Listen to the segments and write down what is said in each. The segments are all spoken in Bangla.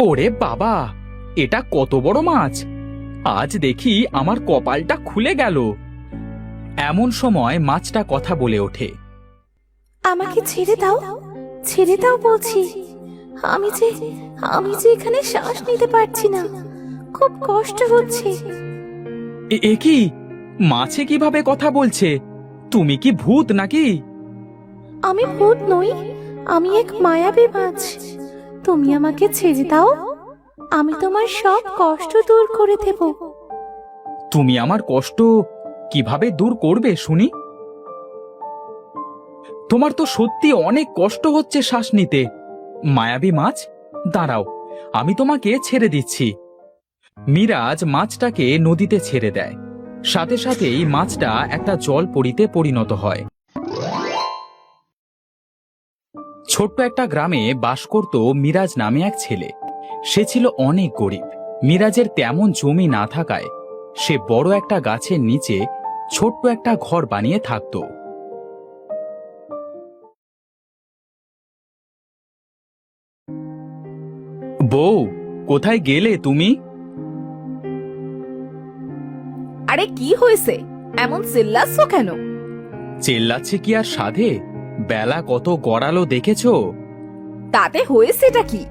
ওরে বাবা এটা কত বড় মাছ। আজ দেখি আমার কপালটা খুলে গেল। এমন সময় মাছটা কথা বলে ওঠে। আমাকে ছেড়ে দাও ছেড়ে দাও বলছি। আমি যে আমি যে এখানে শ্বাস নিতে পারছি না খুব কষ্ট হচ্ছে। এ- এ কি? মাছে কীভাবে কথা বলছে? তুমি কি ভূত নাকি? আমি ভূত নই আমি এক মায়াবী মাছ। তুমি আমাকে ছেড়ে দাও। আমি তোমার সব কষ্ট দূর করে দেব। তুমি আমার কষ্ট কীভাবে দূর করবে, শুনি? তোমার তো সত্যি অনেক কষ্ট হচ্ছে শ্বাস নিতে। মায়াবী মাছ, দাঁড়াও, আমি তোমাকে ছেড়ে দিচ্ছি। মিরাজ মাছটাকে নদীতে ছেড়ে দেয়। সাথে সাথেই মাছটা একটা জল পরিতে পরিণত হয়। ছোট্ট একটা গ্রামে বাস করত মিরাজ নামে এক ছেলে। সে ছিল অনেক গরিব। মিরাজের তেমন জমি না থাকায় সে বড় একটা গাছের নিচে ছোট্ট একটা ঘর বানিয়ে থাকত। বউ কোথায় গেলে তুমি? আরে কি হয়েছে? এমন চিল্লাচ্ছ কেন? চেল্লাচ্ছে কি আর সাধে? বেলা কত গড়ালো দেখেছ? তাতে হয়েছেটা কি?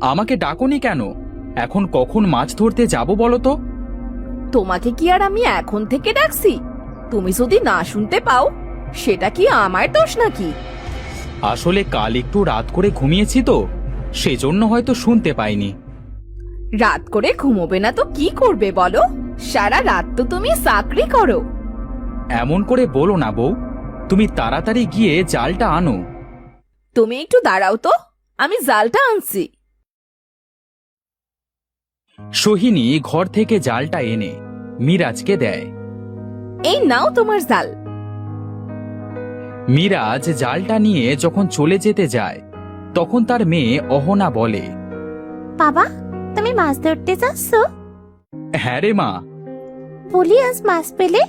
আমাকে ডাকনি কেন? এখন কখন মাছ ধরতে যাব বলো তো? তোমাকে কি আর আমি এখন থেকে ডাকছি? তুমি যদি না শুনতে পাও সেটা কি আমার দোষ নাকি? আসলে কাল একটু রাত করে ঘুমিয়েছি তো সেজন্য হয়তো শুনতে পাইনি। রাত করে ঘুমোবে না তো কি করবে বলো? সারা রাত তো তুমি চাকরি করো। এমন করে বলো না বউ তুমি তাড়াতাড়ি গিয়ে জালটা আনো। তুমি একটু দাঁড়াও তো আমি জালটা আনছি। সোহিনী ঘর থেকে জালটা এনে মিরাজকে দেয়। এই নাও তোমার জাল। মিরাজ জালটা নিয়ে যখন চলে যেতে যায় তখন তার মেয়ে অহনা বলে বাবা তুমি মাছ ধরতে যাচ্ছ? হ্যাঁ রে মা। বলি আজ মাছ পেলে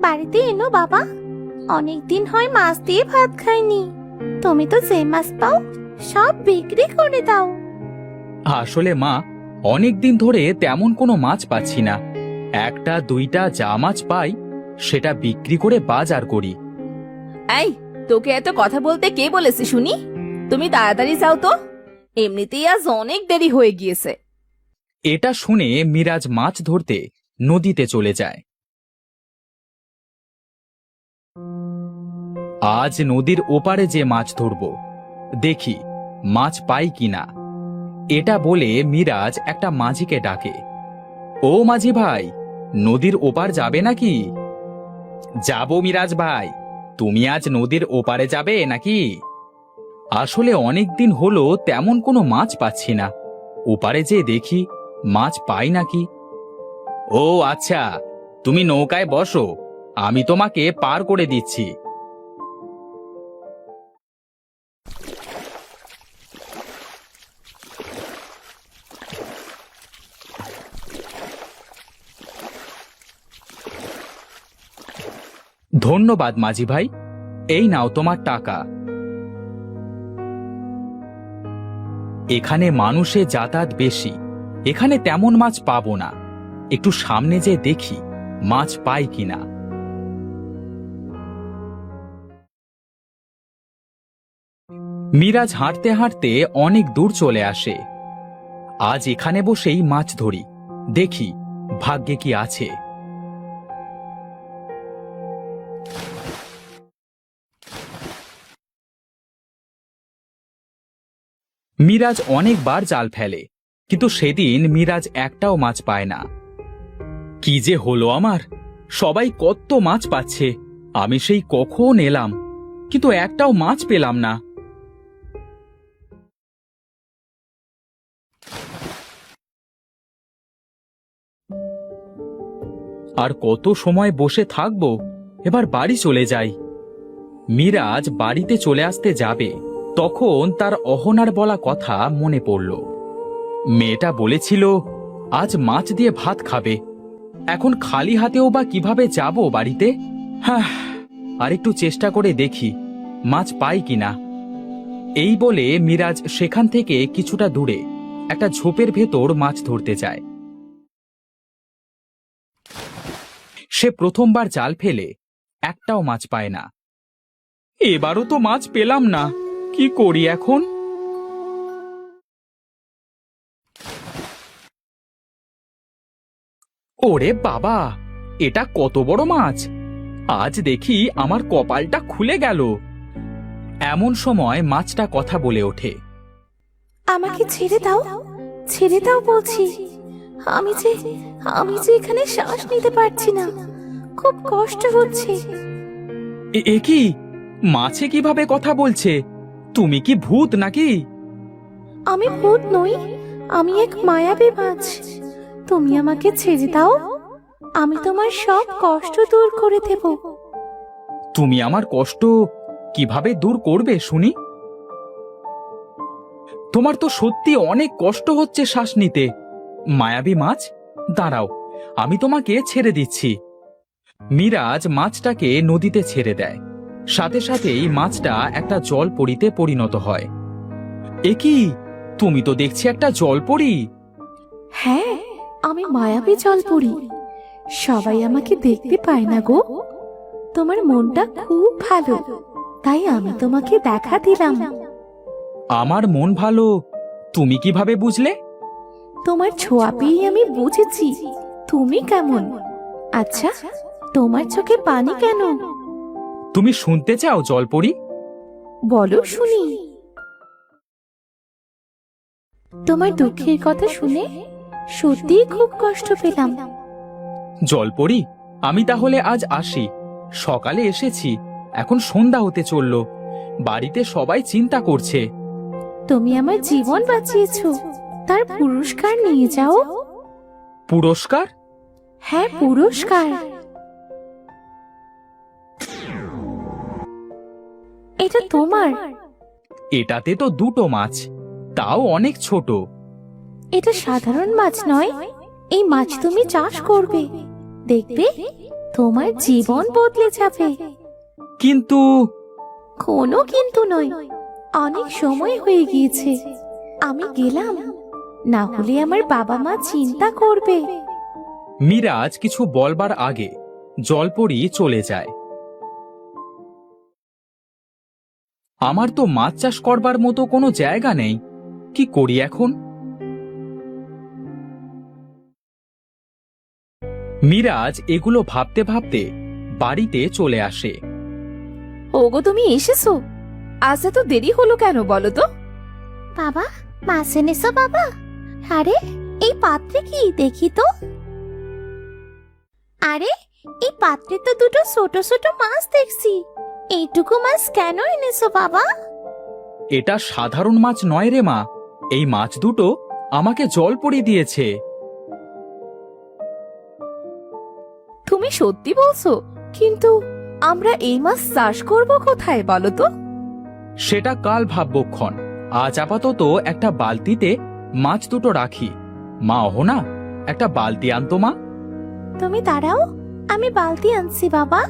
বাড়িতে এনো বাবা। অনেক দিন হয় মাছ দিয়ে ভাত খাইনি। তুমি তো যে মাছ পাও সব বিক্রি করে দাও। আসলে মা অনেক দিন ধরে তেমন কোনো মাছ পাচ্ছি না। একটা দুইটা যা মাছ পাই সেটা বিক্রি করে বাজার করি। এই তোকে এত কথা বলতে কে বলেছে শুনি? তুমি তাড়াতাড়ি যাও তো। এমনিতেই আজ অনেক দেরি হয়ে গিয়েছে। এটা শুনে মিরাজ মাছ ধরতে নদীতে চলে যায়। আজ নদীর ওপারে যে মাছ ধরব, দেখি মাছ পাই কিনা এটা বলে মিরাজ একটা মাঝিকে ডাকে, ও মাঝি ভাই, নদীর ওপার যাবে নাকি? যাব মিরাজ ভাই, তুমি আজ নদীর ওপারে যাবে নাকি? আসলে অনেক দিন হলো তেমন কোনো মাছ পাচ্ছি না, ওপারে যে দেখি মাছ পাই নাকি? ও আচ্ছা তুমি নৌকায় বসো, আমি তোমাকে পার করে দিচ্ছি। ধন্যবাদ, মাঝি ভাই। এই নাও তোমার টাকা। এখানে মানুষে যাতায়াত বেশি। এখানে তেমন মাছ পাবো না। একটু সামনে যে দেখি মাছ পাই কিনা। মিরাজ হাঁটতে হাঁটতে অনেক দূর চলে আসে। আজ এখানে বসেই মাছ ধরি। দেখি ভাগ্যে কি আছে। মিরাজ অনেকবার জাল ফেলে, কিন্তু সেদিন মিরাজ একটাও মাছ পায় না। কি যে হলো আমার! সবাই কত মাছ পাচ্ছে, আমি সেই কখন এলাম, কিন্তু একটাও মাছ পেলাম না। আর কত সময় বসে থাকব, এবার বাড়ি চলে যাই। মিরাজ বাড়িতে চলে আসতে যাবে। তখন তার অহনার বলা কথা মনে পড়ল। মেয়েটা বলেছিল, আজ মাছ দিয়ে ভাত খাবে। এখন খালি হাতেও বা কীভাবে যাব বাড়িতে? হ্যাঁ আর একটু চেষ্টা করে দেখি, মাছ পাই কিনা এই বলে মিরাজ সেখান থেকে কিছুটা দূরে একটা ঝোপের ভেতর মাছ ধরতে যায়। সে প্রথমবার জাল ফেলে একটাও মাছ পায় না। এবারও তো মাছ পেলাম না কি করি এখন? ওরে বাবা এটা কত বড় মাছ! আজ দেখি আমার কপালটা খুলে গেল। এমন সময় মাছটা কথা বলে ওঠে। আমাকে ছেড়ে দাও ছেড়ে দাও বলছি। আমি যে আমি যে এখানে শ্বাস নিতে পারছি না খুব কষ্ট হচ্ছে। এ- কি? মাছে কীভাবে কথা বলছে? তুমি কি ভূত নাকি? আমি ভূত নই আমি এক মায়াবী মাছ তুমি আমাকে ছেড়ে দাও আমি তোমার সব কষ্ট দূর করে দেব। তুমি আমার কষ্ট কীভাবে দূর করবে শুনি? তোমার তো সত্যি অনেক কষ্ট হচ্ছে শ্বাস নিতে। মায়াবী মাছ দাঁড়াও আমি তোমাকে ছেড়ে দিচ্ছি। মিরাজ মাছটাকে নদীতে ছেড়ে দেয়। সাথে সাথেই মাছটা একটা জলপরিতে পরিণত হয়। এ কি? তুমি তো দেখছি একটা জলপরি। হ্যাঁ আমি মায়াবী জল পড়ি সবাই আমাকে দেখতে পায় না গো। তোমার মনটা খুব ভালো তাই আমি তোমাকে দেখা দিলাম। আমার মন ভালো? তুমি কীভাবে বুঝলে? তোমার ছোঁয়া পেয়ে আমি বুঝেছি। তুমি কেমন? আচ্ছা তোমার চোখে পানি কেন? তুমি শুনতে চাও জলপরি? বলো শুনি। তোমার দুঃখের কথা শুনে সত্যিই খুব কষ্ট পেলাম। জলপরি আমি তাহলে আজ আসি। সকালে এসেছি এখন সন্ধ্যা হতে চলল। বাড়িতে সবাই চিন্তা করছে। তুমি আমার জীবন বাঁচিয়েছো তার পুরস্কার নিয়ে যাও। পুরস্কার? হ্যাঁ পুরস্কার। এটা তোমার। এটাতে তো দুটো মাছ তাও অনেক ছোট। এটা সাধারণ মাছ নয়। এই মাছ তুমি চাষ করবে। দেখবে তোমার জীবন বদলে যাবে। কিন্তু কোনো কিন্তু নয়। অনেক সময় হয়ে গিয়েছে। আমি গেলাম। না হলে আমার বাবা মা চিন্তা করবে। মিরাজ কিছু বলবার আগে জলপরি চলে যায়। আমার তো মাছ চাষ করবার মতো কোনো জায়গা নেই। কি করি এখন? মিরাজ এগুলো ভাবতে ভাবতে বাড়িতে চলে আসে। ওগো তুমি এসেছ? আজ এত দেরি হলো কেন বলো তো? বাবা মাছ এনেছো বাবা? আরে এই পাত্রে কি দেখি তো? আরে এই পাত্রে তো দুটো ছোট ছোট মাছ দেখছি। এইটুকু মাছ কেন এনেছো বাবা? এটা সাধারণ মাছ নয় রে মা। এই মাছ দুটো আমাকে জল পড়ি দিয়েছে। তুমি সত্যি বলছো কিন্তু আমরা এই মাছ চাষ করব কোথায় বলো তো? সেটা কাল ভাববক্ষণ। আজ আপাতত একটা বালতিতে মাছ দুটো রাখি। মা অহনা একটা বালতি আনতো মা। তুমি দাঁড়াও আমি বালতি আনছি বাবা।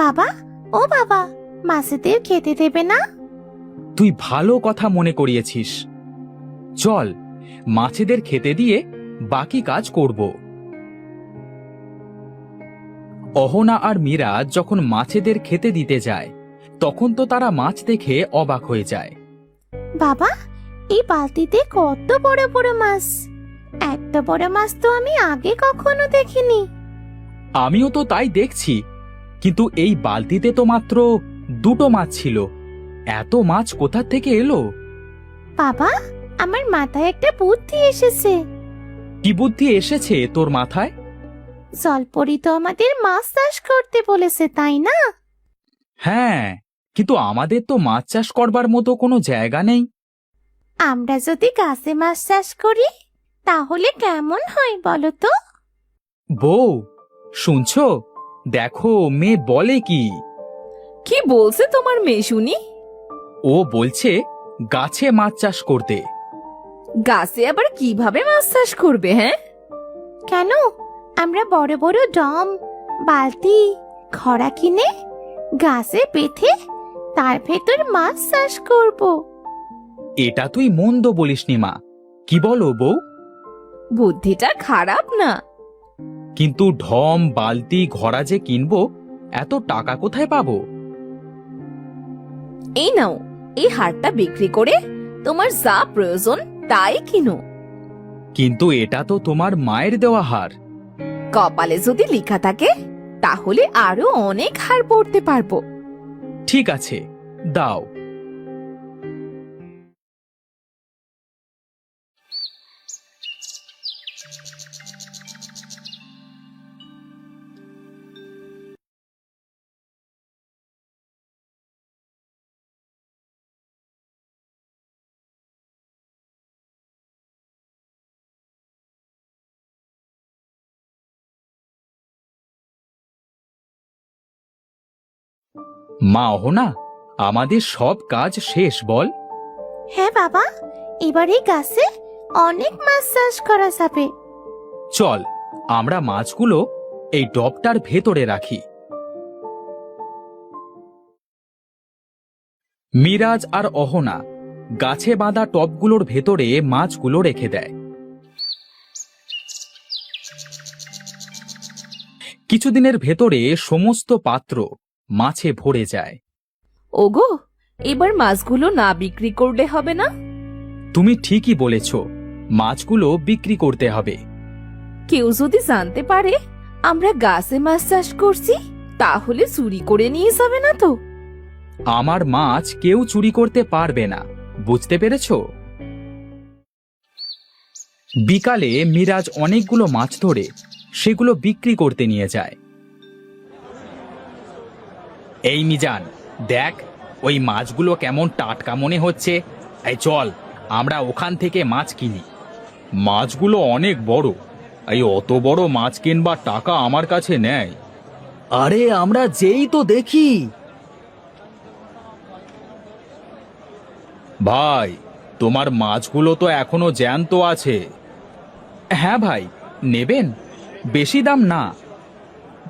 বাবা ও বাবা মাছেদের খেতে দেবে না? তুই ভালো কথা মনে করিয়েছিস। চল মাছেদের খেতে দিয়ে বাকি কাজ করব। অহনা আর মীরা যখন মাছেদের খেতে দিতে যায় তখন তো তারা মাছ দেখে অবাক হয়ে যায়। বাবা এই বালতিতে কত বড় বড় মাছ? এত বড় মাছ তো আমি আগে কখনো দেখিনি। আমিও তো তাই দেখছি। কিন্তু এই বালতিতে তো মাত্র দুটো মাছ ছিল। এত মাছ কোথা থেকে এলো? বাবা আমার মাথায় একটা বুদ্ধি এসেছে। কি বুদ্ধি এসেছে তোর মাথায়? জলপরি তো আমাদের মাছ চাষ করতে বলেছে তাই না? হ্যাঁ কিন্তু আমাদের তো মাছ চাষ করবার মতো কোনো জায়গা নেই। আমরা যদি গাছে মাছ চাষ করি তাহলে কেমন হয় বলো তো? বউ শুনছো? দেখো মেয়ে বলে কি? কি বলছে তোমার মেয়ে শুনি? ও বলছে গাছে মাছ চাষ করতে। গাছে আবার কীভাবে মাছ চাষ করবে হ্যাঁ? কেন? আমরা বড় বড় ডম বালতি খড়া কিনে গাছে পেথে তার ভেতর মাছ চাষ করব। এটা তুই মন্দ বলিসনি মা। কি বলো বউ? বুদ্ধিটা খারাপ না। কিন্তু ঢম বালতি ঘোড়া যে কিনবো এত টাকা কোথায় পাবো? এই নাও এই হারটা বিক্রি করে তোমার যা প্রয়োজন তাই কিনো। কিন্তু এটা তো তোমার মায়ের দেওয়া হার। কপালে যদি লেখা থাকে তাহলে আরও অনেক হার পড়তে পারব। ঠিক আছে দাও। মা অহনা আমাদের সব কাজ শেষ বল। হ্যাঁ বাবা এবার এই গাছে অনেক মাছ চাষ করা যাবে। চল আমরা মাছগুলো এই ডবটার ভেতরে রাখি। মিরাজ আর অহনা গাছে বাঁধা টবগুলোর ভেতরে মাছগুলো রেখে দেয়। কিছুদিনের ভেতরে সমস্ত পাত্র মাছে ভরে যায়। ওগো এবার মাছগুলো না বিক্রি করলে হবে না? তুমি ঠিকই বলেছ মাছগুলো বিক্রি করতে হবে। কেউ যদি জানতে পারে আমরা গাছে মাছ চাষ করছি তাহলে চুরি করে নিয়ে যাবে না তো। আমার মাছ কেউ চুরি করতে পারবে না বুঝতে পেরেছ? বিকালে মিরাজ অনেকগুলো মাছ ধরে সেগুলো বিক্রি করতে নিয়ে যায়। এই মিজান দেখ ওই মাছগুলো কেমন টাটকা মনে হচ্ছে। এই চল আমরা ওখান থেকে মাছ কিনি। মাছগুলো অনেক বড়। এই অত বড় মাছ কিনবার টাকা আমার কাছে নেয় আরে আমরা যেই তো দেখি। ভাই তোমার মাছগুলো তো এখনও জ্যান্ত আছে। হ্যাঁ ভাই নেবেন? বেশি দাম না।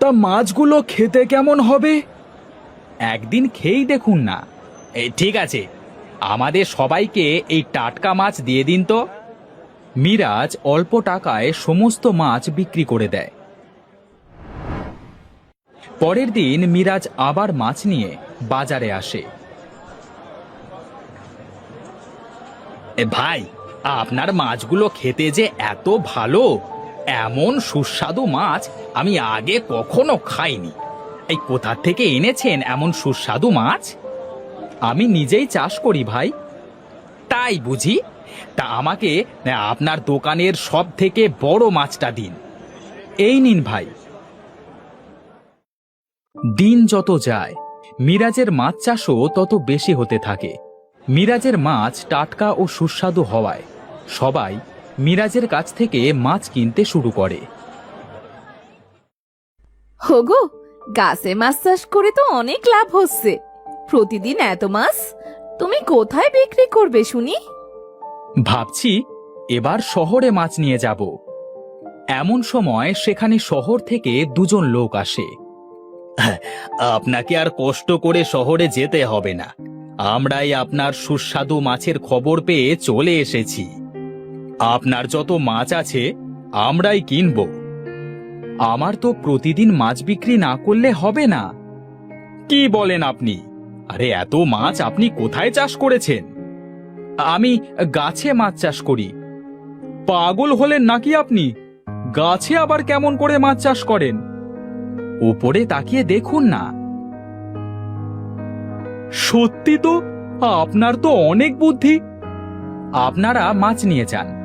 তা মাছগুলো খেতে কেমন হবে? একদিন খেয়েই দেখুন না। ঠিক আছে। আমাদের সবাইকে এই টাটকা মাছ দিয়ে দিন তো। মিরাজ অল্প টাকায় সমস্ত মাছ বিক্রি করে দেয়। পরের দিন মিরাজ আবার মাছ নিয়ে বাজারে আসে। এ, ভাই, আপনার মাছগুলো খেতে যে এত ভালো, এমন সুস্বাদু মাছ আমি আগে কখনো খাইনি। এই কোথা থেকে এনেছেন এমন সুস্বাদু মাছ? আমি নিজেই চাষ করি, ভাই। তাই বুঝি? তা আমাকে আপনার দোকানের সব থেকে বড় মাছটা দিন। এই নিন, ভাই। দিন যত যায়, মিরাজের মাছ চাষও তত বেশি হতে থাকে। মিরাজের মাছ টাটকা ও সুস্বাদু হওয়ায় সবাই মিরাজের কাছ থেকে মাছ কিনতে শুরু করে। হোগো গাছে মাছ চাষ করে তো অনেক লাভ হচ্ছে। প্রতিদিন এত মাছ? তুমি কোথায় বিক্রি করবে, শুনি? ভাবছি এবার শহরে মাছ নিয়ে যাব। এমন সময় সেখানে শহর থেকে দুজন লোক আসে। আপনাকে আর কষ্ট করে শহরে যেতে হবে না। আমরাই আপনার সুস্বাদু মাছের খবর পেয়ে চলে এসেছি। আপনার যত মাছ আছে, আমরাই কিনব। আমার তো প্রতিদিন মাছ বিক্রি না করলে হবে না। কি বলেন আপনি? আরে, এত মাছ আপনি কোথায় চাষ করেছেন? আমি গাছে মাছ চাষ করি। পাগল হলেন নাকি আপনি? গাছে আবার কেমন করে মাছ চাষ করেন? উপরে তাকিয়ে দেখুন না। সত্যি তো, আপনার তো অনেক বুদ্ধি। আপনারা মাছ নিয়ে যান।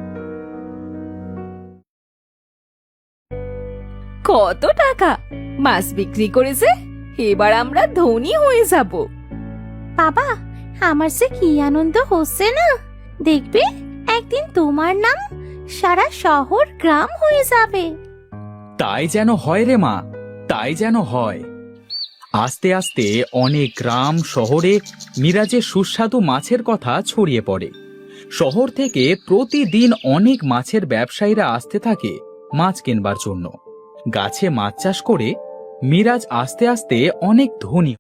কত টাকা? মাছ বিক্রি করেছে? এবার আমরা ধনী হয়ে যাব। বাবা আমার যে কি আনন্দ হচ্ছে না? দেখবে একদিন তোমার নাম সারা শহর গ্রাম হয়ে যাবে। তাই যেন হয় রে মা তাই যেন হয়। আস্তে আস্তে অনেক গ্রাম শহরে মিরাজের সুস্বাদু মাছের কথা ছড়িয়ে পড়ে। শহর থেকে প্রতিদিন অনেক মাছের ব্যবসায়ীরা আসতে থাকে মাছ কিনবার জন্য। গাছে মাছ চাষ করে মিরাজ আস্তে আস্তে অনেক ধনী